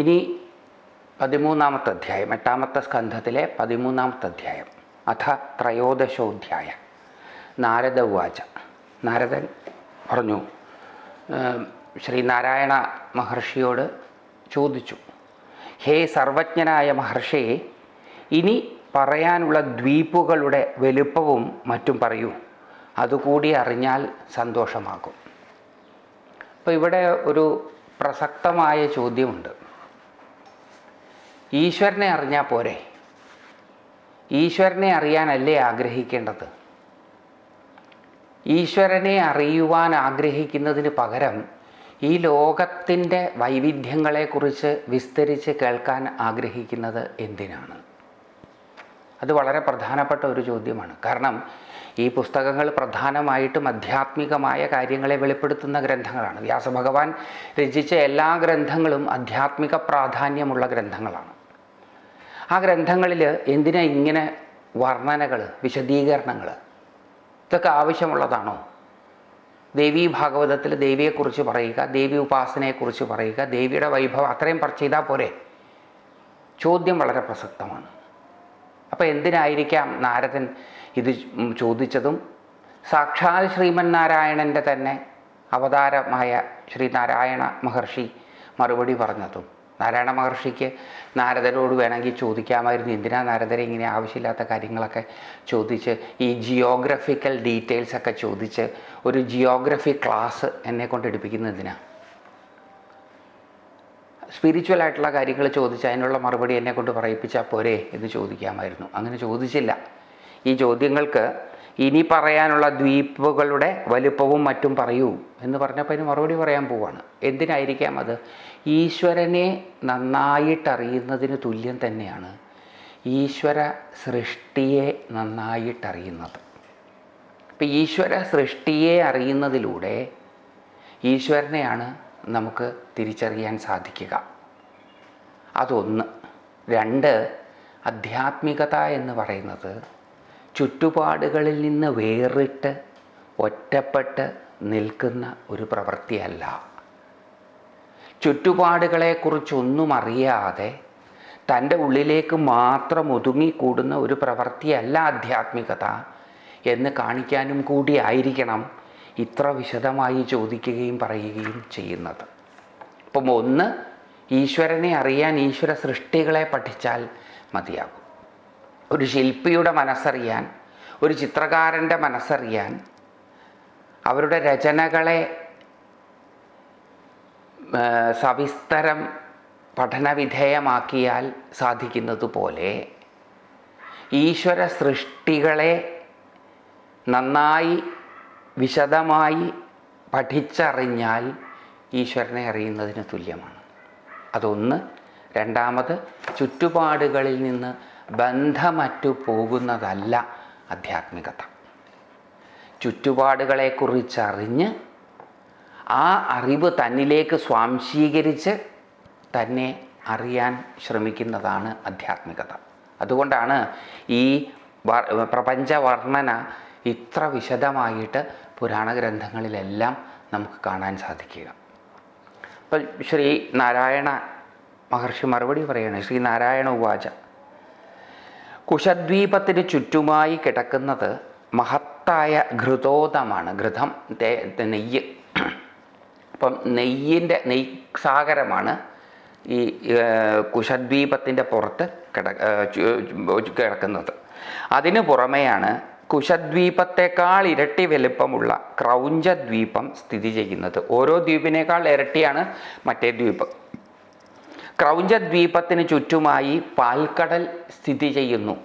ഇനി പതിമൂന്നാമത്തെ അധ്യായം എട്ടാമത്തെ സ്കന്ധത്തിലെ പതിമൂന്നാമത്തെ അധ്യായം അഥ ത്രയോദശോധ്യായ നാരദ ഉവാച. നാരദൻ പറഞ്ഞു ശ്രീനാരായണ മഹർഷിയോട് ചോദിച്ചു ഹേ സർവജ്ഞനായ മഹർഷിയെ ഇനി പറയാനുള്ള ദ്വീപുകളുടെ വലുപ്പവും മറ്റും പറയൂ അതുകൂടി അറിഞ്ഞാൽ സന്തോഷമാകും. അപ്പോൾ ഇവിടെ ഒരു പ്രസക്തമായ ചോദ്യമുണ്ട്. ഈശ്വരനെ അറിഞ്ഞാൽ പോരെ. ഈശ്വരനെ അറിയാനല്ലേ ആഗ്രഹിക്കേണ്ടത്? ഈശ്വരനെ അറിയുവാൻ ആഗ്രഹിക്കുന്നതിന് പകരം ഈ ലോകത്തിന്റെ വൈവിധ്യങ്ങളെക്കുറിച്ച് വിസ്തരിച്ച് കേൾക്കാൻ ആഗ്രഹിക്കുന്നത് എന്തിനാണ്? അത് വളരെ പ്രധാനപ്പെട്ട ഒരു ചോദ്യമാണ്. കാരണം ഈ പുസ്തകങ്ങൾ പ്രധാനമായിട്ടും ആധ്യാത്മികമായ കാര്യങ്ങളെ വെളിപ്പെടുത്തുന്ന ഗ്രന്ഥങ്ങളാണ്. വ്യാസഭഗവാൻ രചിച്ച എല്ലാ ഗ്രന്ഥങ്ങളും ആധ്യാത്മിക പ്രാധാന്യമുള്ള ഗ്രന്ഥങ്ങളാണ്. ആ ഗ്രന്ഥങ്ങളിൽ എന്തിനാ ഇങ്ങനെ വർണനകൾ വിശദീകരണങ്ങൾ ഇതൊക്കെ ആവശ്യമുള്ളതാണോ? ദേവീ ഭാഗവതത്തിൽ ദേവിയെക്കുറിച്ച് പറയുക ദേവി ഉപാസനയെക്കുറിച്ച് പറയുക ദേവിയുടെ വൈഭവം അത്രയും ചെയ്താൽ പോരെ? ചോദ്യം വളരെ പ്രസക്തമാണ്. അപ്പോൾ എന്തിനായിരിക്കാം നാരദൻ ഇത് ചോദിച്ചതും? സാക്ഷാൽ ശ്രീമൻ നാരായണന്റെ തന്നെ അവതാരമായ ശ്രീനാരായണ മഹർഷി മറുപടി പറഞ്ഞതും. നാരായണ മഹർഷിക്ക് നാരദരോട് വേണമെങ്കിൽ ചോദിക്കാമായിരുന്നു. എന്തിനാ നാരദരെ ഇങ്ങനെ ആവശ്യമില്ലാത്ത കാര്യങ്ങളൊക്കെ ചോദിച്ച് ഈ ജിയോഗ്രഫിക്കൽ ഡീറ്റെയിൽസ് ഒക്കെ ചോദിച്ച് ഒരു ജിയോഗ്രഫി ക്ലാസ് എന്നെ കൊണ്ട് എടുപ്പിക്കുന്നത് എന്തിനാ? സ്പിരിച്വൽ ആയിട്ടുള്ള കാര്യങ്ങൾ ചോദിച്ച് അതിനുള്ള മറുപടി എന്നെ കൊണ്ട് പറയിപ്പിച്ചാൽ പോരെ എന്ന് ചോദിക്കാമായിരുന്നു. അങ്ങനെ ചോദിച്ചില്ല. ഈ ചോദ്യങ്ങൾക്ക് ഇനി പറയാനുള്ള ദ്വീപുകളുടെ വലുപ്പവും മറ്റും പറയൂ എന്ന് പറഞ്ഞപ്പോൾ അതിന് മറുപടി പറയാൻ പോവാണ്. എന്തിനായിരിക്കാം അത്? ഈശ്വരനെ നന്നായിട്ടറിയുന്നതിന് തുല്യം തന്നെയാണ് ഈശ്വര സൃഷ്ടിയെ നന്നായിട്ടറിയുന്നത്. ഇപ്പം ഈശ്വര സൃഷ്ടിയെ അറിയുന്നതിലൂടെ ഈശ്വരനെയാണ് നമുക്ക് തിരിച്ചറിയാൻ സാധിക്കുക. അതൊന്ന്. രണ്ട് ആധ്യാത്മികത എന്ന് പറയുന്നത് ചുറ്റുപാടുകളിൽ നിന്ന് വേറിട്ട് ഒറ്റപ്പെട്ട് നിൽക്കുന്ന ഒരു പ്രവൃത്തിയല്ല. ചുറ്റുപാടുകളെക്കുറിച്ചൊന്നും അറിയാതെ തന്റെ ഉള്ളിലേക്ക് മാത്രം ഒതുങ്ങിക്കൂടുന്ന ഒരു പ്രവൃത്തിയല്ല ആധ്യാത്മികത എന്ന് കാണിക്കാനും കൂടി ആയിരിക്കണം ഇത്ര വിശദമായി ചോദിക്കുകയും പറയുകയും ചെയ്യുന്നത്. അപ്പം ഒന്ന് ഈശ്വരനെ അറിയാൻ ഈശ്വര സൃഷ്ടികളെ പഠിച്ചാൽ മതിയാകും. ഒരു ശില്പിയുടെ മനസ്സറിയാൻ ഒരു ചിത്രകാരന്റെ മനസ്സറിയാൻ അവരുടെ രചനകളെ സവിസ്തരം പഠനവിധേയമാക്കിയാൽ സാധിക്കുന്നതുപോലെ ഈശ്വര സൃഷ്ടികളെ നന്നായി വിശദമായി പഠിച്ചറിഞ്ഞാൽ ഈശ്വരനെ അറിയുന്നതിന് തുല്യമാണ്. അതൊന്ന്. രണ്ടാമത് ചുറ്റുപാടുകളിൽ നിന്ന് ബന്ധമറ്റു പോകുന്നതല്ല ആധ്യാത്മികത. ചുറ്റുപാടുകളെക്കുറിച്ചറിഞ്ഞ് ആ അറിവ് തന്നിലേക്ക് സ്വാംശീകരിച്ച് തന്നെ അറിയാൻ ശ്രമിക്കുന്നതാണ് ആധ്യാത്മികത. അതുകൊണ്ടാണ് ഈ പ്രപഞ്ചവർണന ഇത്ര വിശദമായിട്ട് പുരാണ ഗ്രന്ഥങ്ങളിലെല്ലാം നമുക്ക് കാണാൻ സാധിക്കുക. അപ്പം ശ്രീ നാരായണ മഹർഷി മറുപടി പറയുകയാണ് ശ്രീ നാരായണ ഉവാച കുശദ്വീപത്തിന് ചുറ്റുമായി കിടക്കുന്നത് മഹത്തായ ഘൃതോദമാണ് ഘൃതം നെയ്യ്. അപ്പം നെയ്യിന്റെ നെയ് സാഗരമാണ് ഈ കുശദ്വീപത്തിന്റെ പുറത്ത് കിട ഏർ, ചു- കിടക്കുന്നത്. അതിനു പുറമെയാണ് കുശദ്വീപത്തേക്കാൾ ഇരട്ടി വലുപ്പമുള്ള ക്രൗഞ്ചദ്വീപം സ്ഥിതി ചെയ്യുന്നത്. ഓരോ ദ്വീപിനേക്കാൾ ഇരട്ടിയാണ് മറ്റേ ദ്വീപ്. ക്രൗഞ്ചദ്വീപത്തിന് ചുറ്റുമായി പാൽക്കടൽ സ്ഥിതി ചെയ്യുന്നു.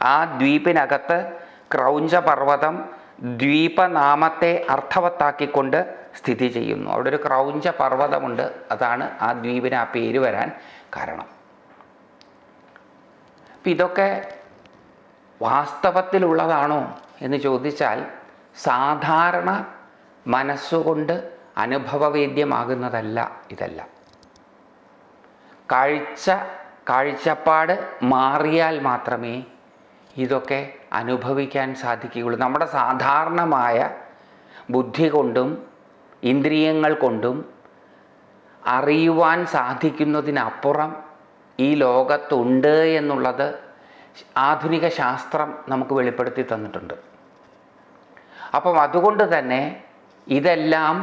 ആ ദ്വീപിനകത്ത് ക്രൗഞ്ച പർവതം ദ്വീപനാമത്തെ അർത്ഥവത്താക്കിക്കൊണ്ട് സ്ഥിതി ചെയ്യുന്നു. അവിടെ ഒരു ക്രൗഞ്ച പർവതമുണ്ട് അതാണ് ആ ദ്വീപിന് ആ പേര് വരാൻ കാരണം. അപ്പം ഇതൊക്കെ വാസ്തവത്തിലുള്ളതാണോ എന്ന് ചോദിച്ചാൽ സാധാരണ മനസ്സുകൊണ്ട് അനുഭവവേദ്യമാകുന്നതല്ല ഇതെല്ലാം. കാഴ്ച കാഴ്ചപ്പാട് മാറിയാൽ മാത്രമേ ഇതൊക്കെ അനുഭവിക്കാൻ സാധിക്കുകയുള്ളൂ. നമ്മുടെ സാധാരണമായ ബുദ്ധി കൊണ്ടും ഇന്ദ്രിയങ്ങൾ കൊണ്ടും അറിയുവാൻ സാധിക്കുന്നതിനപ്പുറം ഈ ലോകത്തുണ്ട് എന്നുള്ളത് ആധുനിക ശാസ്ത്രം നമുക്ക് വെളിപ്പെടുത്തി തന്നിട്ടുണ്ട്. അപ്പം അതുകൊണ്ട് തന്നെ ഇതെല്ലാം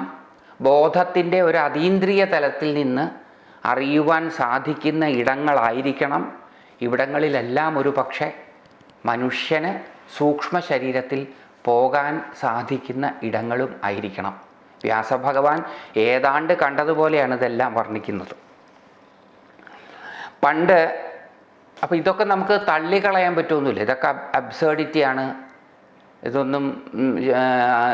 ബോധത്തിന്റെ ഒരു അതീന്ദ്രിയ തലത്തിൽ നിന്ന് അറിയുവാൻ സാധിക്കുന്ന ഇടങ്ങളായിരിക്കണം. ഇവിടങ്ങളിലെല്ലാം ഒരു പക്ഷേ മനുഷ്യന് സൂക്ഷ്മ ശരീരത്തിൽ പോകാൻ സാധിക്കുന്ന ഇടങ്ങളും ആയിരിക്കണം. വ്യാസഭഗവാൻ ഏതാണ്ട് കണ്ടതുപോലെയാണ് ഇതെല്ലാം വർണിക്കുന്നത്. പണ്ട് അപ്പോൾ ഇതൊക്കെ നമുക്ക് തള്ളിക്കളയാൻ പറ്റുമൊന്നുമില്ല ഇതൊക്കെ അബ്സേർഡിറ്റിയാണ് ഇതൊന്നും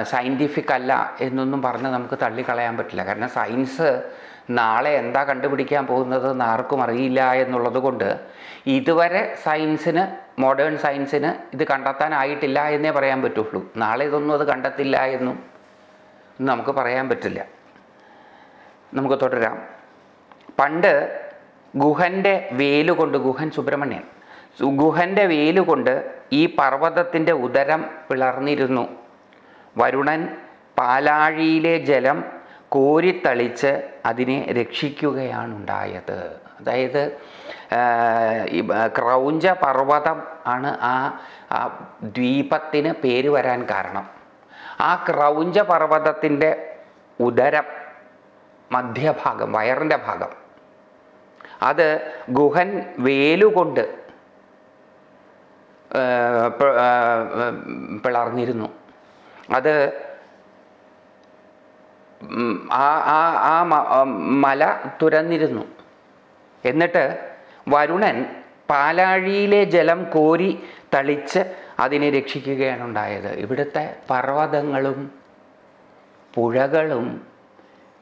സയന്റിഫിക് അല്ല എന്നൊന്നും പറഞ്ഞ് നമുക്ക് തള്ളിക്കളയാൻ പറ്റില്ല. കാരണം സയൻസ് നാളെ എന്താ കണ്ടുപിടിക്കാൻ പോകുന്നത് എന്ന് ആർക്കും അറിയില്ല എന്നുള്ളത് കൊണ്ട് ഇതുവരെ സയൻസിന് മോഡേൺ സയൻസിന് ഇത് കണ്ടെത്താനായിട്ടില്ല എന്നേ പറയാൻ പറ്റുള്ളൂ. നാളെ ഇതൊന്നും അത് കണ്ടെത്തില്ല എന്നും നമുക്ക് പറയാൻ പറ്റില്ല. നമുക്ക് തുടരാം. പണ്ട് ഗുഹന്റെ വേലുകൊണ്ട് ഗുഹൻ സുബ്രഹ്മണ്യൻ ഗുഹന്റെ വേലുകൊണ്ട് ഈ പർവതത്തിന്റെ ഉദരം പിളർന്നിരുന്നു. വരുണൻ പാലാഴിയിലെ ജലം കോരിത്തളിച്ച് അതിനെ രക്ഷിക്കുകയാണുണ്ടായത്. അതായത് ഈ ക്രൗഞ്ച പർവതം ആണ് ആ ദ്വീപത്തിന് പേര് വരാൻ കാരണം. ആ ക്രൗഞ്ച പർവതത്തിന്റെ ഉദരം മധ്യഭാഗം വയറിന്റെ ഭാഗം അത് ഗുഹൻ വേലുകൊണ്ട് പിളർന്നിരുന്നു. അത് ആ ആ ആ മല തുരന്നിരുന്നു. എന്നിട്ട് വരുണൻ പാലാഴിയിലെ ജലം കോരി തളിച്ച് അതിനെ രക്ഷിക്കുകയാണ് ഉണ്ടായത്. ഇവിടുത്തെ പർവതങ്ങളും പുഴകളും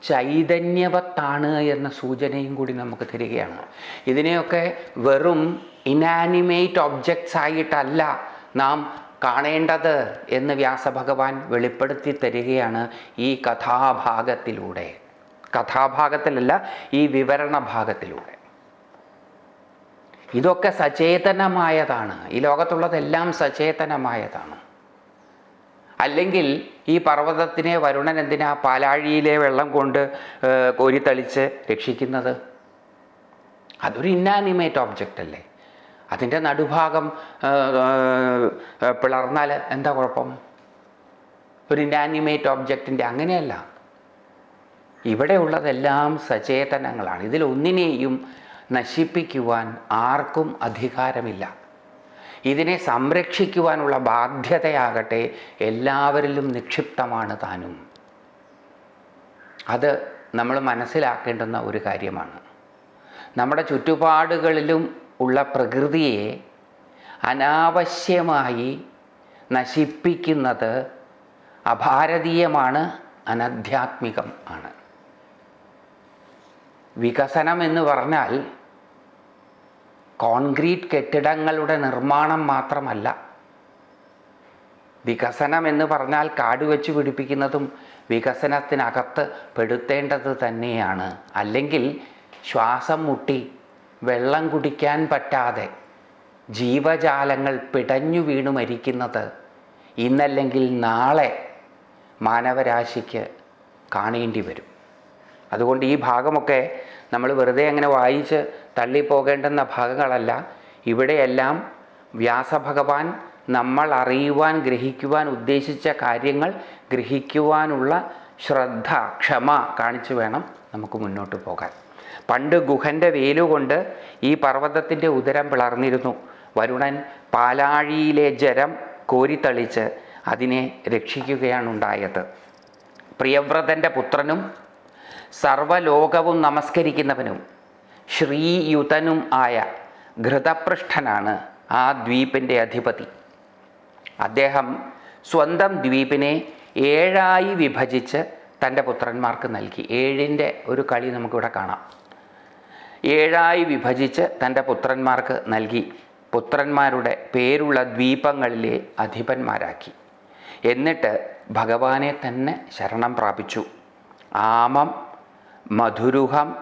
ചൈതന്യവത്താണ് എന്ന സൂചനയും കൂടി നമുക്ക് തരികയാണ്. ഇതിനെയൊക്കെ വെറും ഇനാനിമേറ്റ് ഒബ്ജക്ട്സ് ആയിട്ടല്ല നാം കാണേണ്ടത് എന്ന് വ്യാസഭഗവാൻ വെളിപ്പെടുത്തി തരികയാണ് ഈ കഥാഭാഗത്തിലൂടെ. കഥാഭാഗത്തിലല്ല ഈ വിവരണ ഭാഗത്തിലൂടെ ഇതൊക്കെ സചേതനമായതാണ്. ഈ ലോകത്തുള്ളതെല്ലാം സചേതനമായതാണ്. അല്ലെങ്കിൽ ഈ പർവതത്തിനെ വരുണൻ എന്തിനാ പാലാഴിയിലെ വെള്ളം കൊണ്ട് കോരിത്തളിച്ച് രക്ഷിക്കുന്നത്? അതൊരു ഇന്നാനിമേറ്റ് ഓബ്ജക്റ്റ് അല്ലേ? അതിന്റെ നടുഭാഗം പിളർന്നാൽ എന്താ കുഴപ്പം? ഒരു ഇൻഡാനിമേറ്റ് ഓബ്ജക്റ്റിന്റെ അങ്ങനെയല്ല. ഇവിടെ ഉള്ളതെല്ലാം സചേതനങ്ങളാണ് ഇതിലൊന്നിനെയും നശിപ്പിക്കുവാൻ ആർക്കും അധികാരമില്ല. ഇതിനെ സംരക്ഷിക്കുവാനുള്ള ബാധ്യതയാകട്ടെ എല്ലാവരിലും നിക്ഷിപ്തമാണ് താനും. അത് നമ്മൾ മനസ്സിലാക്കേണ്ടുന്ന ഒരു കാര്യമാണ്. നമ്മുടെ ചുറ്റുപാടുകളിലും ഉള്ള പ്രകൃതിയെ അനാവശ്യമായി നശിപ്പിക്കുന്നത് അഭാരതീയമാണ് അനധ്യാത്മികം ആണ്. വികസനം എന്ന് പറഞ്ഞാൽ കോൺക്രീറ്റ് കെട്ടിടങ്ങളുടെ നിർമ്മാണം മാത്രമല്ല വികസനം എന്ന് പറഞ്ഞാൽ കാട് വെച്ച് പിടിപ്പിക്കുന്നതും വികസനത്തിനകത്ത് പെടുത്തേണ്ടത് തന്നെയാണ്. അല്ലെങ്കിൽ ശ്വാസം മുട്ടി വെള്ളം കുടിക്കാൻ പറ്റാതെ ജീവജാലങ്ങൾ പിടഞ്ഞു വീണു മരിക്കുന്നത് ഇന്നല്ലെങ്കിൽ നാളെ മാനവരാശിക്ക് കാണേണ്ടി വരും. അതുകൊണ്ട് ഈ ഭാഗമൊക്കെ നമ്മൾ വെറുതെ അങ്ങനെ വായിച്ച് തള്ളിപ്പോകേണ്ടുന്ന ഭാഗങ്ങളല്ല. ഇവിടെയെല്ലാം വ്യാസഭഗവാൻ നമ്മൾ അറിയുവാൻ ഗ്രഹിക്കുവാൻ ഉദ്ദേശിച്ച കാര്യങ്ങൾ ഗ്രഹിക്കുവാനുള്ള ശ്രദ്ധ ക്ഷമ കാണിച്ചു വേണം നമുക്ക് മുന്നോട്ട് പോകാൻ. പണ്ട് ഗുഹന്റെ വേലുകൊണ്ട് ഈ പർവതത്തിന്റെ ഉദരം പിളർന്നിരുന്നു. വരുണൻ പാലാഴിയിലെ ജരം കോരിത്തളിച്ച് അതിനെ രക്ഷിക്കുകയാണ് ഉണ്ടായത് പ്രിയവ്രതന്റെ പുത്രനും സർവലോകവും നമസ്കരിക്കുന്നവനും ശ്രീയുതനും ആയ ഘൃതപൃഷ്ഠനാണ് ആ ദ്വീപിന്റെ അധിപതി. അദ്ദേഹം സ്വന്തം ദ്വീപിനെ ഏഴായി വിഭജിച്ച് തന്റെ പുത്രന്മാർക്ക് നൽകി. ഏഴിന്റെ ഒരു കളി നമുക്കിവിടെ കാണാം. ഏഴായി വിഭജിച്ച് തന്റെ പുത്രന്മാർക്ക് നൽകി. പുത്രന്മാരുടെ പേരുള്ള ദ്വീപങ്ങളിലെ അധിപന്മാരാക്കി. എന്നിട്ട് ഭഗവാനെ തന്നെ ശരണം പ്രാപിച്ചു. ആമം മധുരുഹം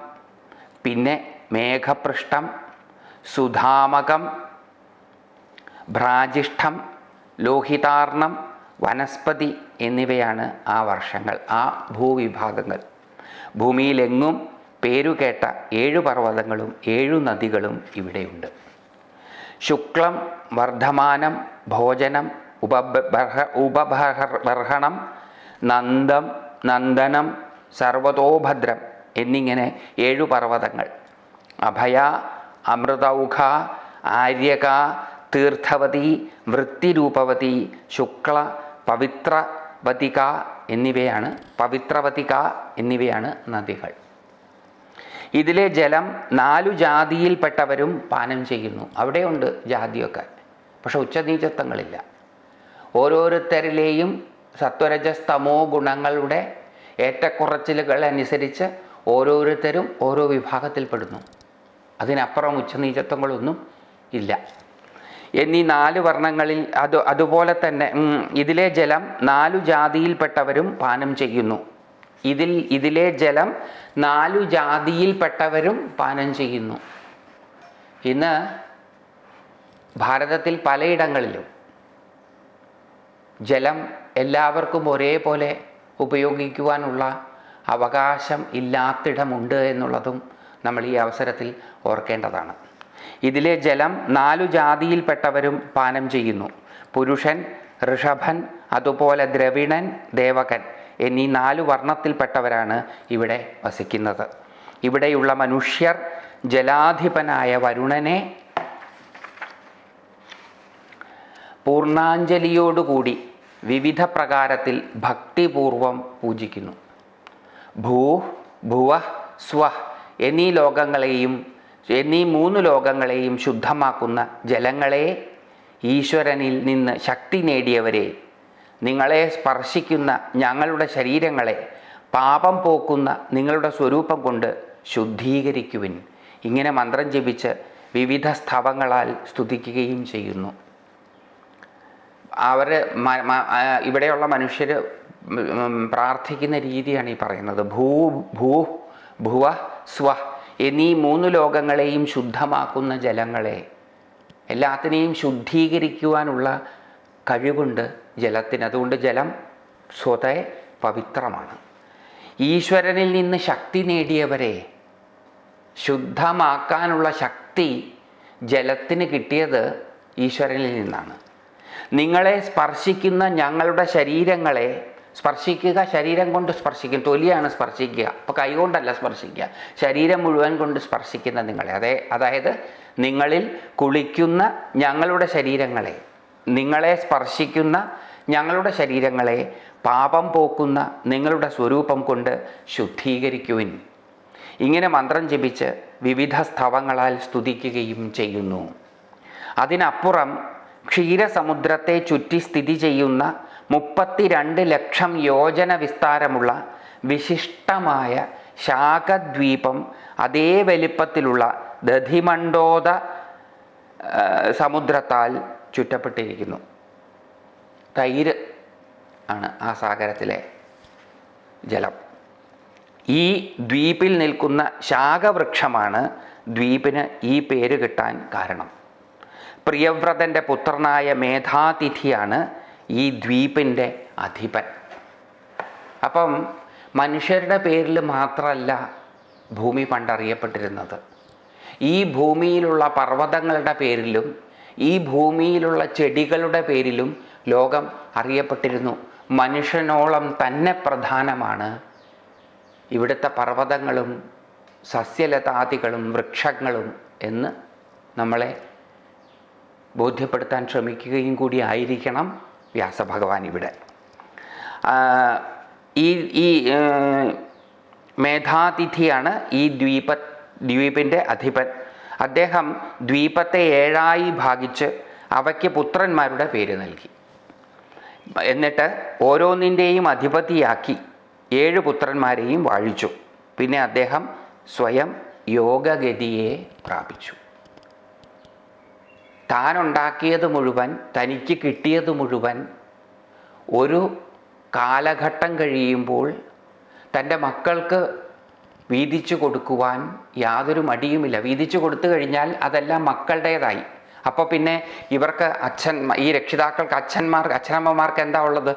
പിന്നെ മേഘപൃഷ്ഠം സുധാമകം ഭ്രാജിഷ്ഠം ലോഹിതാർണം വനസ്പതി എന്നിവയാണ് ആ വർഷങ്ങൾ ആ ഭൂവിഭാഗങ്ങൾ. ഭൂമിയിലെങ്ങും പേരുകേട്ട ഏഴു പർവതങ്ങളും ഏഴു നദികളും ഇവിടെയുണ്ട്. ശുക്ലം വർദ്ധമാനം ഭോജനം ഉപബർഹ ഉപബർഹണം നന്ദം നന്ദനം സർവതോഭദ്രം എന്നിങ്ങനെ ഏഴു പർവതങ്ങൾ. അഭയ അമൃതൗഘ ആര്യക തീർത്ഥവതി വൃത്തിരൂപവതി ശുക്ല പവിത്രവതിക എന്നിവയാണ് പവിത്രവതിക എന്നിവയാണ് നദികൾ. ഇതിലെ ജലം നാലു ജാതിയിൽപ്പെട്ടവരും പാനം ചെയ്യുന്നു. അവിടെയുണ്ട് ജാതിയൊക്കെ. പക്ഷെ ഉച്ചനീചത്വങ്ങളില്ല. ഓരോരുത്തരിലെയും സത്വരജസ്തമോ ഗുണങ്ങളുടെ ഏറ്റക്കുറച്ചിലുകൾ അനുസരിച്ച് ഓരോരുത്തരും ഓരോ വിഭാഗത്തിൽപ്പെടുന്നു അതിനപ്പുറം ഉച്ചനീചത്വങ്ങളൊന്നും ഇല്ല. എന്നീ നാല് വർണങ്ങളിൽ അത് അതുപോലെ തന്നെ ഇതിലെ ജലം നാലു ജാതിയിൽപ്പെട്ടവരും പാനം ചെയ്യുന്നു. ഇതിൽ ഇതിലെ ജലം നാലു ജാതിയിൽപ്പെട്ടവരും പാനം ചെയ്യുന്നു. ഇന്ന് ഭാരതത്തിൽ പലയിടങ്ങളിലും ജലം എല്ലാവർക്കും ഒരേപോലെ ഉപയോഗിക്കുവാനുള്ള അവകാശം ഇല്ലാത്തിടമുണ്ട് എന്നുള്ളതും നമ്മൾ ഈ അവസരത്തിൽ ഓർക്കേണ്ടതാണ്. ഇതിലെ ജലം നാലു ജാതിയിൽപ്പെട്ടവരും പാനം ചെയ്യുന്നു. പുരുഷൻ ഋഷഭൻ അതുപോലെ ദ്രവിണൻ ദേവകൻ. എന്നീ നാല് വർണത്തിൽപ്പെട്ടവരാണ് ഇവിടെ വസിക്കുന്നത്. ഇവിടെയുള്ള മനുഷ്യർ ജലാധിപനായ വരുണനെ പൂർണാഞ്ജലിയോടുകൂടി വിവിധ പ്രകാരത്തിൽ ഭക്തിപൂർവം പൂജിക്കുന്നു. ഭൂ ഭുവ സ്വ എന്നീ ലോകങ്ങളെയും എന്നീ മൂന്ന് ലോകങ്ങളെയും ശുദ്ധമാക്കുന്ന ജലങ്ങളെ ഈശ്വരനിൽ നിന്ന് ശക്തി നേടിയവരെ നിങ്ങളെ സ്പർശിക്കുന്ന ഞങ്ങളുടെ ശരീരങ്ങളെ പാപം പോക്കുന്ന നിങ്ങളുടെ സ്വരൂപം കൊണ്ട് ശുദ്ധീകരിക്കുവിൻ. ഇങ്ങനെ മന്ത്രം ജപിച്ച് വിവിധ സ്ഥവങ്ങളാൽ സ്തുതിക്കുകയും ചെയ്യുന്നു. അവർ ഇവിടെയുള്ള മനുഷ്യർ പ്രാർത്ഥിക്കുന്ന രീതിയാണ് ഈ പറയുന്നത്. ഭൂ ഭൂ ഭുവ സ്വ എന്നീ മൂന്ന് ലോകങ്ങളെയും ശുദ്ധമാക്കുന്ന ജലങ്ങളെ എല്ലാത്തിനെയും ശുദ്ധീകരിക്കുവാനുള്ള കഴിവുണ്ട് ജലത്തിന്. അതുകൊണ്ട് ജലം സ്വതേ പവിത്രമാണ്. ഈശ്വരനിൽ നിന്ന് ശക്തി നേടിയവരെ ശുദ്ധമാക്കാനുള്ള ശക്തി ജലത്തിന് കിട്ടിയത് ഈശ്വരനിൽ നിന്നാണ്. നിങ്ങളെ സ്പർശിക്കുന്ന ഞങ്ങളുടെ ശരീരങ്ങളെ സ്പർശിക്കുക ശരീരം കൊണ്ട് സ്പർശിക്കും തൊലിയാണ് സ്പർശിക്കുക. അപ്പോൾ കൈകൊണ്ടല്ല സ്പർശിക്കുക. ശരീരം മുഴുവൻ കൊണ്ട് സ്പർശിക്കുന്ന നിങ്ങളെ. അതെ അതായത് നിങ്ങളിൽ കുളിക്കുന്ന ഞങ്ങളുടെ ശരീരങ്ങളെ. നിങ്ങളെ സ്പർശിക്കുന്ന ഞങ്ങളുടെ ശരീരങ്ങളെ പാപം പോക്കുന്ന നിങ്ങളുടെ സ്വരൂപം കൊണ്ട് ശുദ്ധീകരിക്കുവിൻ. ഇങ്ങനെ മന്ത്രം ജപിച്ച് വിവിധ സ്ഥവങ്ങളാൽ സ്തുതിക്കുകയും ചെയ്യുന്നു. അതിനപ്പുറം ക്ഷീരസമുദ്രത്തെ ചുറ്റി സ്ഥിതി ചെയ്യുന്ന മുപ്പത്തിരണ്ട് ലക്ഷം യോജന വിസ്താരമുള്ള വിശിഷ്ടമായ ശാഖദ്വീപം അതേ വലിപ്പത്തിലുള്ള ദധിമണ്ഡോദ സമുദ്രത്താൽ ചുറ്റപ്പെട്ടിരിക്കുന്നു. തൈര് ആണ് ആ സാഗരത്തിലെ ജലം. ഈ ദ്വീപിൽ നിൽക്കുന്ന ശാഖവൃക്ഷമാണ് ദ്വീപിന് ഈ പേര് കിട്ടാൻ കാരണം. പ്രിയവ്രതന്റെ പുത്രനായ മേധാതിഥിയാണ് ഈ ദ്വീപിന്റെ അധിപൻ. അപ്പം മനുഷ്യരുടെ പേരിൽ മാത്രമല്ല ഭൂമി പണ്ടറിയപ്പെട്ടിരുന്നത്. ഈ ഭൂമിയിലുള്ള പർവതങ്ങളുടെ പേരിലും ഈ ഭൂമിയിലുള്ള ചെടികളുടെ പേരിലും ലോകം അറിയപ്പെട്ടിരുന്നു. മനുഷ്യനോളം തന്നെ പ്രധാനമാണ് ഇവിടുത്തെ പർവതങ്ങളും സസ്യലതാദികളും വൃക്ഷങ്ങളും എന്ന് നമ്മളെ ബോധ്യപ്പെടുത്താൻ ശ്രമിക്കുകയും കൂടി ആയിരിക്കണം വ്യാസഭഗവാൻ ഇവിടെ. ഈ ഈ മേധാതിഥിയാണ് ഈ ദ്വീപ ദ്വീപിന്റെ അധിപൻ. അദ്ദേഹം ദ്വീപത്തെ ഏഴായി ഭാഗിച്ച് അവയ്ക്ക് പുത്രന്മാരുടെ പേര് നൽകി. എന്നിട്ട് ഓരോന്നിന്റെയും അധിപതിയാക്കി ഏഴ് പുത്രന്മാരെയും വാഴിച്ചു. പിന്നെ അദ്ദേഹം സ്വയം യോഗഗതിയെ പ്രാപിച്ചു. താനുണ്ടാക്കിയത് മുഴുവൻ തനിക്ക് കിട്ടിയത് മുഴുവൻ ഒരു കാലഘട്ടം കഴിയുമ്പോൾ തന്റെ മക്കൾക്ക് വീതിച്ചു കൊടുക്കുവാൻ യാതൊരു മടിയുമില്ല. വീതിച്ചു കൊടുത്തു കഴിഞ്ഞാൽ അതെല്ലാം മക്കളുടേതായി. അപ്പോൾ പിന്നെ ഇവർക്ക് അച്ഛൻ ഈ രക്ഷിതാക്കൾക്ക് അച്ഛന്മാർ അച്ഛനമ്മമാർക്ക് എന്താ ഉള്ളത്?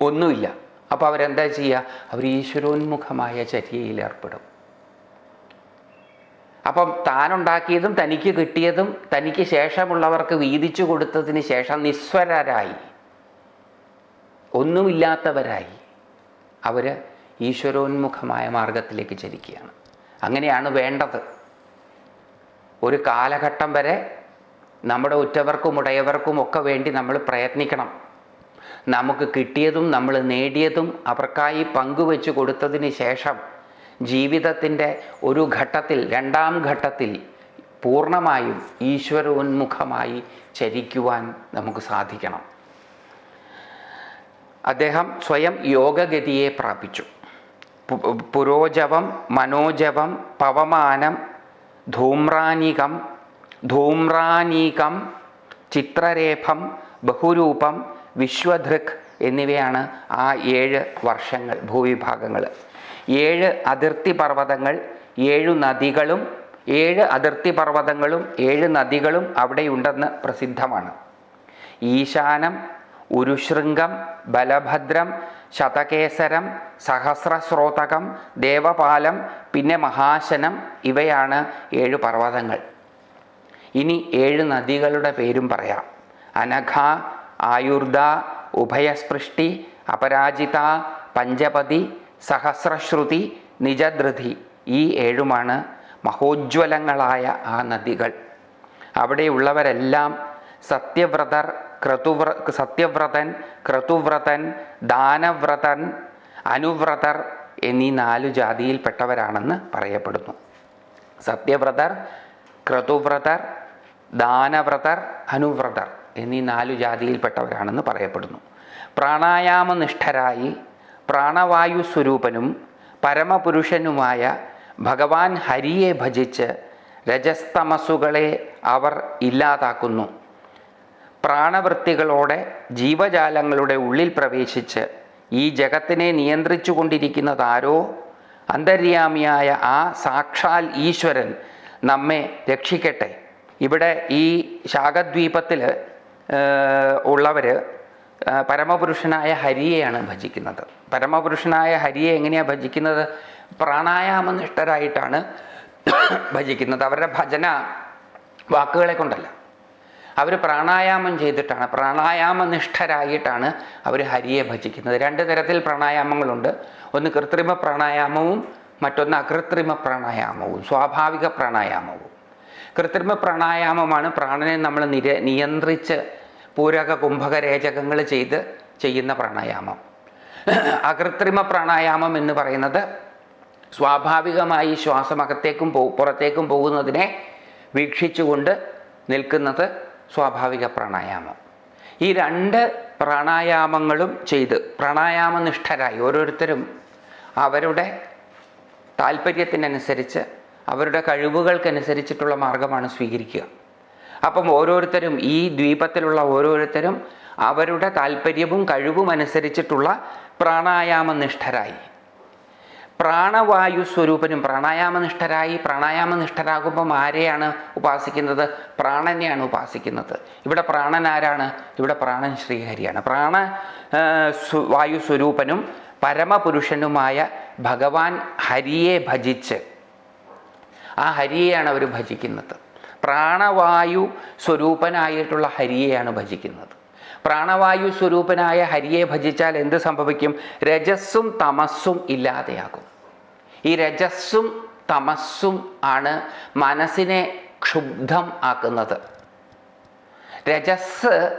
ഒന്നുമില്ല. അപ്പോൾ അവരെന്താ ചെയ്യുക അവർ ഈശ്വരോന്മുഖമായ ചര്യയിൽ ഏർപ്പെടും. അപ്പം താനുണ്ടാക്കിയതും തനിക്ക് കിട്ടിയതും തനിക്ക് ശേഷമുള്ളവർക്ക് വീതിച്ചു കൊടുത്തതിന് ശേഷം നിസ്വരരായി. ഒന്നുമില്ലാത്തവരായി. അവർ ഈശ്വരോന്മുഖമായ മാർഗത്തിലേക്ക് ചലിക്കുകയാണ് അങ്ങനെയാണ് വേണ്ടത്. ഒരു കാലഘട്ടം വരെ നമ്മുടെ ഉറ്റവർക്കും ഉടയവർക്കും ഒക്കെ വേണ്ടി നമ്മൾ പ്രയത്നിക്കണം. നമുക്ക് കിട്ടിയതും നമ്മൾ നേടിയതും അവർക്കായി പങ്കുവെച്ച് കൊടുത്തതിന് ശേഷം ജീവിതത്തിന്റെ ഒരു ഘട്ടത്തിൽ രണ്ടാം ഘട്ടത്തിൽ പൂർണമായും ഈശ്വരോന്മുഖമായി ചരിക്കുവാൻ നമുക്ക് സാധിക്കണം. അദ്ദേഹം സ്വയം യോഗഗതിയെ പ്രാപിച്ചു. പുരോജവം മനോജവം പവമാനം ധൂമ്രാനികം ധൂമ്രാനീകം ചിത്രരേഫം ബഹുരൂപം വിശ്വധൃക് എന്നിവയാണ് ആ ഏഴ് വർഷങ്ങൾ ഭൂവിഭാഗങ്ങൾ. ഏഴ് അതിർത്തി പർവതങ്ങൾ ഏഴു നദികളും ഏഴ് അതിർത്തി പർവതങ്ങളും ഏഴ് നദികളും അവിടെയുണ്ടെന്ന് പ്രസിദ്ധമാണ്. ഈശാനം ഉരുശൃംഗം ബലഭദ്രം ശതകേസരം സഹസ്രസ്രോതകം ദേവപാലം പിന്നെ മഹാശനം ഇവയാണ് ഏഴ് പർവതങ്ങൾ. ഇനി ഏഴ് നദികളുടെ പേരും പറയാം. അനഘ ആയുർദ ഉഭയസ്പൃഷ്ടി അപരാജിത പഞ്ചപതി സഹസ്രശ്രുതി നിജധൃതി ഈ ഏഴുമാണ് മഹോജ്വലങ്ങളായ ആ നദികൾ. അവിടെയുള്ളവരെല്ലാം സത്യവ്രതർ ക്രതുവ്ര സത്യവ്രതൻ ക്രതുവ്രതൻ ദാനവ്രതൻ അനുവ്രതർ എന്നീ നാലു ജാതിയിൽപ്പെട്ടവരാണെന്ന് പറയപ്പെടുന്നു. സത്യവ്രതർ ക്രതുവ്രതർ ദാനവ്രതർ അനുവ്രതർ എന്നീ നാലു ജാതിയിൽപ്പെട്ടവരാണെന്ന് പറയപ്പെടുന്നു. പ്രാണായാമനിഷ്ഠരായി പ്രാണവായു സ്വരൂപനും പരമപുരുഷനുമായ ഭഗവാൻ ഹരിയെ ഭജിച്ച് രജസ്തമസുകളെ അവർ ഇല്ലാതാക്കുന്നു. പ്രാണവൃത്തികളോടെ ജീവജാലങ്ങളുടെ ഉള്ളിൽ പ്രവേശിച്ച് ഈ ജഗത്തിനെ നിയന്ത്രിച്ചു കൊണ്ടിരിക്കുന്നതാരോ അന്തര്യാമിയായ ആ സാക്ഷാൽ ഈശ്വരൻ നമ്മെ രക്ഷിക്കട്ടെ. ഇവിടെ ഈ ശാഖദ്വീപത്തിൽ ഉള്ളവർ പരമപുരുഷനായ ഹരിയെയാണ് ഭജിക്കുന്നത്. പരമപുരുഷനായ ഹരിയെ എങ്ങനെയാണ് ഭജിക്കുന്നത്? പ്രാണായാമനിഷ്ഠരായിട്ടാണ് ഭജിക്കുന്നത്. അവരുടെ ഭജന വാക്കുകളെ കൊണ്ടല്ല. അവർ പ്രാണായാമം ചെയ്തിട്ടാണ് പ്രാണായാമനിഷ്ഠരായിട്ടാണ് അവർ ഹരിയെ ഭജിക്കുന്നത്. രണ്ട് തരത്തിൽ പ്രാണായാമങ്ങളുണ്ട്. ഒന്ന് കൃത്രിമ പ്രാണായാമവും മറ്റൊന്ന് അകൃത്രിമ പ്രാണായാമവും സ്വാഭാവിക പ്രാണായാമവും. കൃത്രിമ പ്രാണായാമമാണ് പ്രാണനെ നമ്മൾ നിര നിയന്ത്രിച്ച് പൂരക കുംഭക രേചകങ്ങൾ ചെയ്ത് ചെയ്യുന്ന പ്രാണായാമം. അകൃത്രിമ പ്രാണായാമം എന്ന് പറയുന്നത് സ്വാഭാവികമായി ശ്വാസം അകത്തേക്കും പോ പുറത്തേക്കും പോകുന്നതിനെ വീക്ഷിച്ചുകൊണ്ട് നിൽക്കുന്നത് സ്വാഭാവിക പ്രാണായാമം. ഈ രണ്ട് പ്രാണായാമങ്ങളും ചെയ്ത് പ്രാണായാമനിഷ്ഠരായി ഓരോരുത്തരും അവരുടെ താല്പര്യത്തിനനുസരിച്ച് അവരുടെ കഴിവുകൾക്കനുസരിച്ചിട്ടുള്ള മാർഗമാണ് സ്വീകരിക്കുക. അപ്പം ഓരോരുത്തരും ഈ ദ്വീപത്തിലുള്ള ഓരോരുത്തരും അവരുടെ താല്പര്യവും കഴിവും അനുസരിച്ചിട്ടുള്ള പ്രാണായാമനിഷ്ഠരായി. പ്രാണവായു സ്വരൂപനും പ്രാണായാമനിഷ്ഠരായി പ്രാണായാമനിഷ്ഠരാകുമ്പം ആരെയാണ് ഉപാസിക്കുന്നത്? പ്രാണനെയാണ് ഉപാസിക്കുന്നത്. ഇവിടെ പ്രാണൻ ആരാണ് ഇവിടെ പ്രാണൻ ശ്രീഹരിയാണ്. പ്രാണ വായു സ്വരൂപനും പരമപുരുഷനുമായ ഭഗവാൻ ഹരിയെ ഭജിച്ച് ആ ഹരിയെയാണ് അവർ ഭജിക്കുന്നത്. പ്രാണവായു സ്വരൂപനായിട്ടുള്ള ഹരിയെയാണ് ഭജിക്കുന്നത്. പ്രാണവായു സ്വരൂപനായ ഹരിയെ ഭജിച്ചാൽ എന്ത് സംഭവിക്കും? രജസ്സും തമസ്സും ഇല്ലാതെയാകും. ഈ രജസ്സും തമസ്സും ആണ് മനസ്സിനെ ക്ഷുബ്ധം ആക്കുന്നത്. രജസ്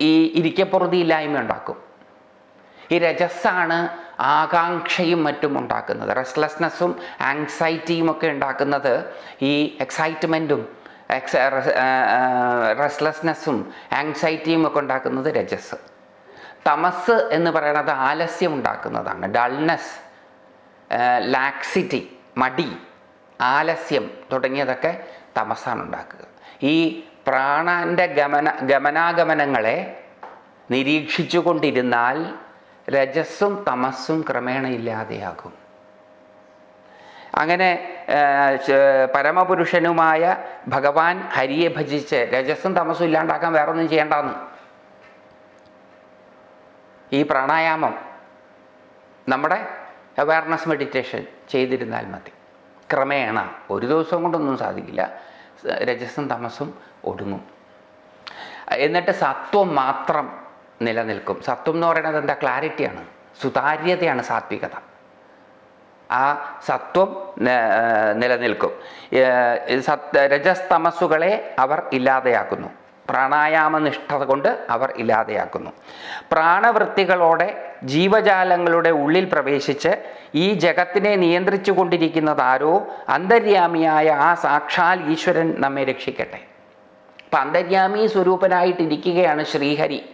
ഈ ഇരിക്കപ്പുറതിയില്ലായ്മ ഉണ്ടാക്കും. ഈ രജസ്സാണ് ആകാംക്ഷയും മറ്റും ഉണ്ടാക്കുന്നത്. റെസ്റ്റ്ലെസ്നെസ്സും ആങ്സൈറ്റിയും ഒക്കെ ഉണ്ടാക്കുന്നത് ഈ എക്സൈറ്റ്മെന്റും എക്സ് റെസ്റ്റ്ലെസ്നെസ്സും ആങ്സൈറ്റിയും ഒക്കെ ഉണ്ടാക്കുന്നത് രജസ് തമസ് എന്ന് പറയുന്നത് ആലസ്യം ഉണ്ടാക്കുന്നതാണ്. ഡൾനെസ് ലാക്സിറ്റി മടി ആലസ്യം തുടങ്ങിയതൊക്കെ തമസാണ് ഉണ്ടാക്കുക. ഈ പ്രാണാന്റെ ഗമന ഗമനാഗമനങ്ങളെ നിരീക്ഷിച്ചു കൊണ്ടിരുന്നാൽ രജസ്സും തമസ്സും ക്രമേണ ഇല്ലാതെയാകും. അങ്ങനെ പരമപുരുഷനുമായ ഭഗവാൻ ഹരിയെ ഭജിച്ച് രജസ്സും തമസ്സും ഇല്ലാണ്ടാക്കാൻ വേറൊന്നും ചെയ്യേണ്ടെന്ന്. ഈ പ്രാണായാമം നമ്മുടെ അവയർനെസ് മെഡിറ്റേഷൻ ചെയ്തിരുന്നാൽ മതി. ക്രമേണ ഒരു ദിവസം കൊണ്ടൊന്നും സാധിക്കില്ല. രജസും തമസും ഒടുങ്ങും. എന്നിട്ട് സത്വം മാത്രം നിലനിൽക്കും. സത്വം എന്ന് പറയുന്നത് എന്താ? ക്ലാരിറ്റിയാണ് സുതാര്യതയാണ് സാത്വികത. ആ സത്വം നിലനിൽക്കും. സത് രജസ്തമസ്സുകളെ അവർ ഇല്ലാതെയാക്കുന്നു. പ്രാണായാമനിഷ്ഠത കൊണ്ട് അവർ ഇല്ലാതെയാക്കുന്നു. പ്രാണവൃത്തികളോടെ ജീവജാലങ്ങളുടെ ഉള്ളിൽ പ്രവേശിച്ച് ഈ ജഗത്തിനെ നിയന്ത്രിച്ചു കൊണ്ടിരിക്കുന്നതാരോ അന്തര്യാമിയായ ആ സാക്ഷാൽ ഈശ്വരൻ നമ്മെ രക്ഷിക്കട്ടെ. അപ്പം അന്തര്യാമി സ്വരൂപനായിട്ടിരിക്കുകയാണ് ശ്രീഹരി.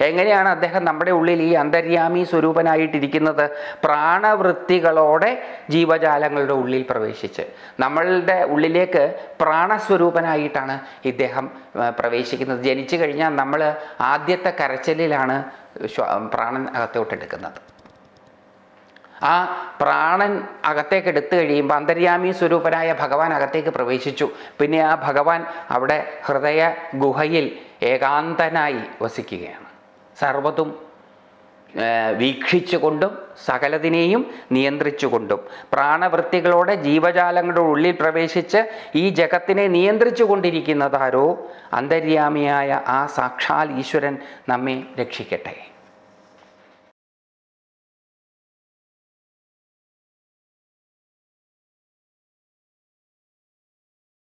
എങ്ങനെയാണ് അദ്ദേഹം നമ്മുടെ ഉള്ളിൽ ഈ അന്തര്യാമി സ്വരൂപനായിട്ടിരിക്കുന്നത്? പ്രാണവൃത്തികളോടെ ജീവജാലങ്ങളുടെ ഉള്ളിൽ പ്രവേശിച്ച്. നമ്മളുടെ ഉള്ളിലേക്ക് പ്രാണസ്വരൂപനായിട്ടാണ് ഇദ്ദേഹം പ്രവേശിക്കുന്നത്. ജനിച്ചു കഴിഞ്ഞാൽ നമ്മൾ ആദ്യത്തെ കരച്ചിലിലാണ് പ്രാണൻ അകത്തോട്ടെടുക്കുന്നത്. ആ പ്രാണൻ അകത്തേക്ക് എടുത്തു കഴിയുമ്പോൾ അന്തര്യാമി സ്വരൂപനായ ഭഗവാൻ അകത്തേക്ക് പ്രവേശിച്ചു. പിന്നെ ആ ഭഗവാൻ അവിടെ ഹൃദയ ഗുഹയിൽ ഏകാന്തനായി വസിക്കുകയാണ്. സർവതും വീക്ഷിച്ചുകൊണ്ടും സകലതിനെയും നിയന്ത്രിച്ചുകൊണ്ടും. പ്രാണവൃത്തികളോടെ ജീവജാലങ്ങളുടെ ഉള്ളിൽ പ്രവേശിച്ച് ഈ ജഗത്തിനെ നിയന്ത്രിച്ചു കൊണ്ടിരിക്കുന്നതാരോ അന്തര്യാമിയായ ആ സാക്ഷാൽ ഈശ്വരൻ നമ്മെ രക്ഷിക്കട്ടെ.